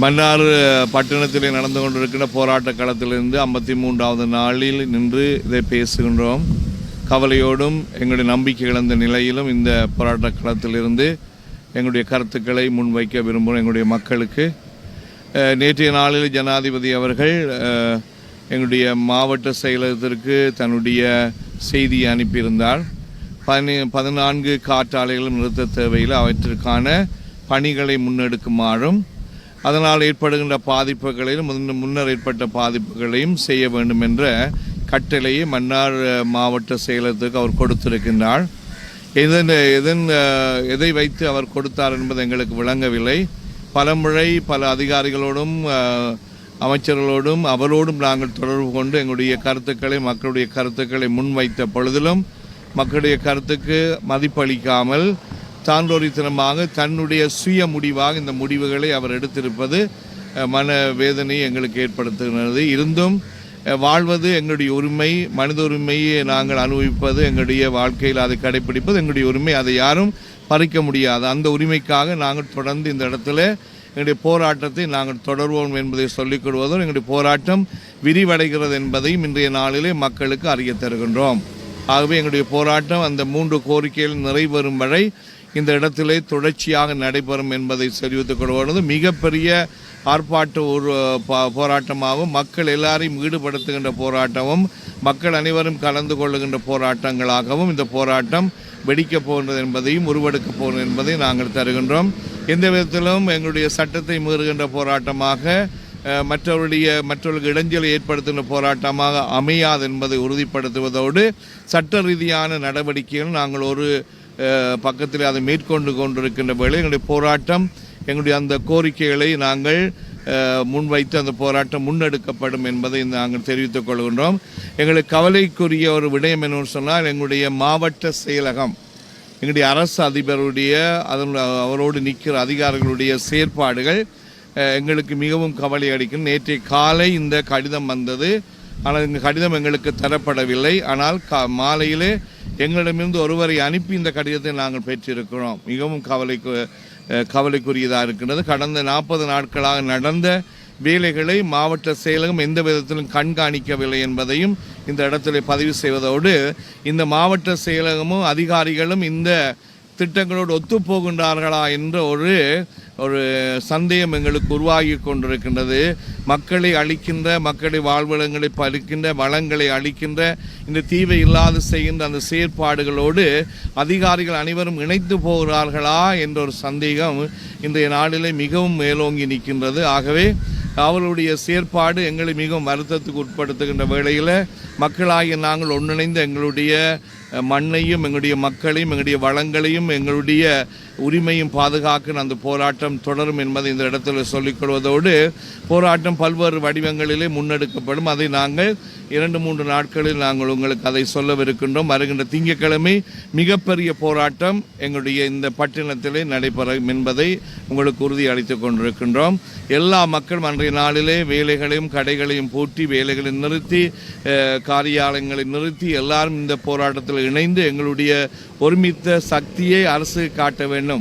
மன்னார் பட்டணத்தில் நடந்து கொண்டிருக்கின்ற போராட்ட களத்திலிருந்து ஐம்பத்தி மூன்றாவது நாளில் நின்று இதை பேசுகின்றோம். கவலையோடும் எங்களுடைய நம்பிக்கை இழந்த நிலையிலும் இந்த போராட்ட களத்திலிருந்து எங்களுடைய கருத்துக்களை முன்வைக்க விரும்புகிறோம் எங்களுடைய மக்களுக்கு. நேற்றைய நாளில் ஜனாதிபதி அவர்கள் எங்களுடைய மாவட்ட செயலகத்திற்கு தன்னுடைய செய்தியை அனுப்பியிருந்தார். பதினே பதினான்கு காற்றாலைகளும் நிறுத்த தேவையில் அவற்றிற்கான பணிகளை முன்னெடுக்குமாறும் அதனால் ஏற்படுகின்ற பாதிப்புகளையும் முன்னர் ஏற்பட்ட பாதிப்புகளையும் செய்ய வேண்டும் என்ற கட்டளையை மன்னார் மாவட்ட செயலத்துக்கு அவர் கொடுத்திருக்கின்றார். எதன் எதன் எதை வைத்து அவர் கொடுத்தார் என்பது எங்களுக்கு விளங்கவில்லை. பலமுறை பல அதிகாரிகளோடும் அமைச்சர்களோடும் அவரோடும் நாங்கள் தொடர்பு கொண்டு எங்களுடைய கருத்துக்களை மக்களுடைய கருத்துக்களை முன்வைத்த பொழுதிலும் மக்களுடைய கருத்துக்கு மதிப்பளிக்காமல் தாண்டோரித்தனமாக தன்னுடைய சுய முடிவாக இந்த முடிவுகளை அவர் எடுத்திருப்பது மன வேதனை எங்களுக்கு ஏற்படுத்துகிறது. இருந்தும் வாழ்வது எங்களுடைய உரிமை மனித உரிமையை நாங்கள் அனுபவிப்பது எங்களுடைய வாழ்க்கையில் அதை கடைபிடிப்பது எங்களுடைய உரிமை அதை யாரும் பறிக்க முடியாது. அந்த உரிமைக்காக நாங்கள் தொடர்ந்து இந்த இடத்துல எங்களுடைய போராட்டத்தை நாங்கள் தொடர்வோம் என்பதை சொல்லிக் கொள்வதும் எங்களுடைய போராட்டம் விரிவடைகிறது என்பதையும் இன்றைய நாளிலே மக்களுக்கு அறிய தருகின்றோம். ஆகவே எங்களுடைய போராட்டம் அந்த மூன்று கோரிக்கைகள் நிறைவேறும் வரை இந்த இடத்திலே தொடர்ச்சியாக நடைபெறும் என்பதை தெரிவித்துக் கொள்வது மிகப்பெரிய ஆர்ப்பாட்ட ஒரு போராட்டமாகவும் மக்கள் எல்லாரையும் ஈடுபடுத்துகின்ற போராட்டமும் மக்கள் அனைவரும் கலந்து கொள்ளுகின்ற போராட்டங்களாகவும் இந்த போராட்டம் வெடிக்கப் போகின்றது என்பதையும் உருவெடுக்கப் போகிறது என்பதை நாங்கள் தருகின்றோம். எந்த விதத்திலும் எங்களுடைய சட்டத்தை மீறுகின்ற போராட்டமாக மற்றவருடைய மற்றவர்களுக்கு இடைஞ்சலை ஏற்படுத்துகின்ற போராட்டமாக அமையாது என்பதை உறுதிப்படுத்துவதோடு சட்ட ரீதியான நடவடிக்கைகள் நாங்கள் ஒரு பக்கத்தில் அதை மேற்கொண்டு கொண்டிருக்கின்ற வேளை எங்களுடைய போராட்டம் எங்களுடைய அந்த கோரிக்கைகளை நாங்கள் முன்வைத்து அந்த போராட்டம் முன்னெடுக்கப்படும் என்பதை நாங்கள் தெரிவித்துக் கொள்கின்றோம். எங்களுக்கு கவலைக்குரிய ஒரு விடயம் என்னன்னு சொன்னால் எங்களுடைய மாவட்ட செயலகம் எங்களுடைய அரசு அதிபருடைய அதன் அவரோடு நிற்கிற அதிகாரிகளுடைய செயற்பாடுகள் எங்களுக்கு மிகவும் கவலை அளிக்கும். நேற்றைய காலை இந்த கடிதம் வந்தது. ஆனால் இந்த கடிதம் எங்களுக்கு தரப்படவில்லை. ஆனால் கா மாலையிலே எங்களிடமிருந்து ஒருவரை அனுப்பி இந்த கடிதத்தை நாங்கள் பெற்றிருக்கிறோம். மிகவும் கவலைக்கு கவலைக்குரியதாக இருக்கின்றது. கடந்த நாற்பது நாட்களாக நடந்த வேலைகளை மாவட்ட செயலகம் எந்த விதத்திலும் கண்காணிக்கவில்லை என்பதையும் இந்த இடத்துல பதிவு செய்வதோடு இந்த மாவட்ட செயலகமும் அதிகாரிகளும் இந்த திட்டங்களோடு ஒத்துப்போகின்றார்களா என்ற ஒரு ஒரு சந்தேகம் எங்களுக்கு உருவாகி கொண்டிருக்கின்றது. மக்களை அழிக்கின்ற மக்களை வாழ்விடங்களை பறிக்கின்ற வளங்களை அழிக்கின்ற இந்த தீவை இல்லாது செய்கின்ற அந்த செயற்பாடுகளோடு அதிகாரிகள் அனைவரும் இணைத்து போகிறார்களா என்ற ஒரு சந்தேகம் இன்றைய நாளிலே மிகவும் மேலோங்கி நிற்கின்றது. ஆகவே அவர்களுடைய செயற்பாடு எங்களை மிகவும் வருத்தத்துக்கு உட்படுத்துகின்ற வேளையில் மக்களாகிய நாங்கள் ஒன்றிணைந்து எங்களுடைய மண்ணையும் எங்களுடைய மக்களையும் எங்களுடைய வளங்களையும் எங்களுடைய உரிமையும் பாதுகாக்க அந்த போராட்டம் தொடரும் என்பதை இந்த இடத்தில் சொல்லிக்கொள்வதோடு போராட்டம் பல்வேறு வடிவங்களிலே முன்னெடுக்கப்படும். அதை நாங்கள் இரண்டு மூன்று நாட்களில் நாங்கள் உங்களுக்கு அதை சொல்லவிருக்கின்றோம். வருகின்ற திங்கட்கிழமை மிகப்பெரிய போராட்டம் எங்களுடைய இந்த பட்டினத்திலே நடைபெறும் என்பதை உங்களுக்கு உறுதி அளித்துக் கொண்டிருக்கின்றோம். எல்லா மக்களும் அன்றைய நாளிலே வேலைகளையும் கடைகளையும் பூட்டி வேலைகளை நிறுத்தி காரியாலயங்களை நிறுத்தி எல்லாரும் இந்த போராட்டத்தில் இணைந்து எங்களுடைய ஒருமித்த சக்தியை அரசு காட்ட வேண்டும்.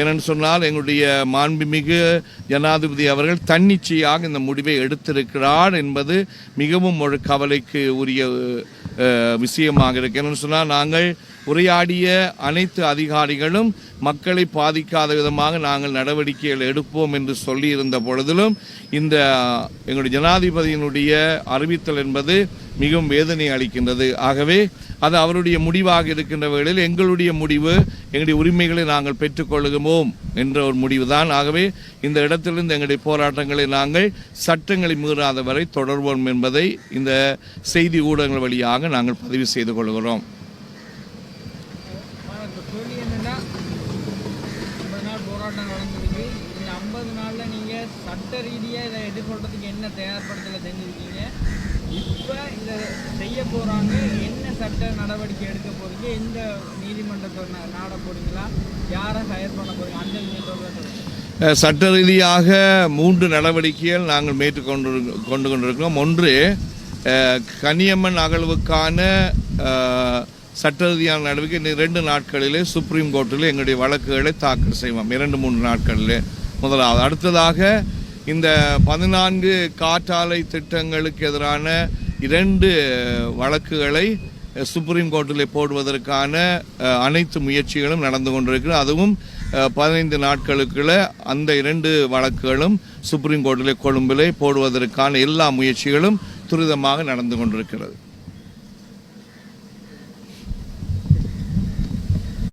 ஏனென்று சொன்னால் எங்களுடைய மாண்புமிகு ஜனாதிபதி அவர்கள் தன்னிச்சையாக இந்த முடிவை எடுத்திருக்கிறார் என்பது மிகவும் ஒரு கவலைக்கு உரிய விஷயமாக இருக்கு. ஏனென்று சொன்னால் நாங்கள் உரையாடிய அனைத்து அதிகாரிகளும் மக்களை பாதிக்காத விதமாக நாங்கள் நடவடிக்கைகள் எடுப்போம் என்று சொல்லியிருந்த பொழுதிலும் இந்த எங்களுடைய ஜனாதிபதியினுடைய அறிவித்தல் என்பது மிகவும் வேதனை அளிக்கின்றது. ஆகவே அது அவருடைய முடிவாக இருக்கின்ற வேளையில் எங்களுடைய முடிவு எங்களுடைய உரிமைகளை நாங்கள் பெற்றுக்கொள்ளுவோம் என்ற ஒரு முடிவுதான். ஆகவே இந்த இடத்திலிருந்து எங்களுடைய போராட்டங்களை நாங்கள் சட்டங்களை மீறாத வரை தொடர்வோம் என்பதை இந்த செய்தி ஊடகங்கள் வழியாக நாங்கள் பதிவு செய்து கொள்கிறோம் ஆனா இப்ப கேள்வி என்னன்னா ஐம்பது நாள் போராட்டம் நடந்திருக்கு இந்த ஐம்பது நாளில் நீங்கள் சட்ட ரீதியாக இதை எதிர்கொள்றதுக்கு என்ன தயார்படுத்தலை செஞ்சுருக்கீங்க இப்போ இதை செய்ய போகிறாங்க என்ன சட்ட நடவடிக்கை எடுக்க போகிறீங்க எந்த நீதிமன்றத்தை நாட போறீங்களா? யாரை ஹயர் பண்ண போகிறீங்க அந்த விஷயத்தோட சட்ட ரீதியாக மூன்று நடவடிக்கைகள் நாங்கள் மேற்று கொண்டு கொண்டு கொண்டிருக்கிறோம். ஒன்று கனியம்மன் அகழ்வுக்கான சட்ட ரீதியான நடவடிக்கை ரெண்டு நாட்களிலே சுப்ரீம் கோர்ட்டில் எங்களுடைய வழக்குகளை தாக்கல் செய்வோம். இரண்டு மூன்று நாட்களிலே. முதலாவது அடுத்ததாக இந்த பதினான்கு காற்றாலை திட்டங்களுக்கு எதிரான இரண்டு வழக்குகளை சுப்ரீம் கோர்ட்டில் போடுவதற்கான அனைத்து முயற்சிகளும் நடந்து கொண்டிருக்கிறது. அதுவும் பதினைந்து நாட்களுக்குள்ள அந்த இரண்டு வழக்குகளும் சுப்ரீம் கோர்ட்டில் கொழும்பிலே போடுவதற்கான எல்லா முயற்சிகளும் துரிதமாக நடந்து கொண்டிருக்கிறது.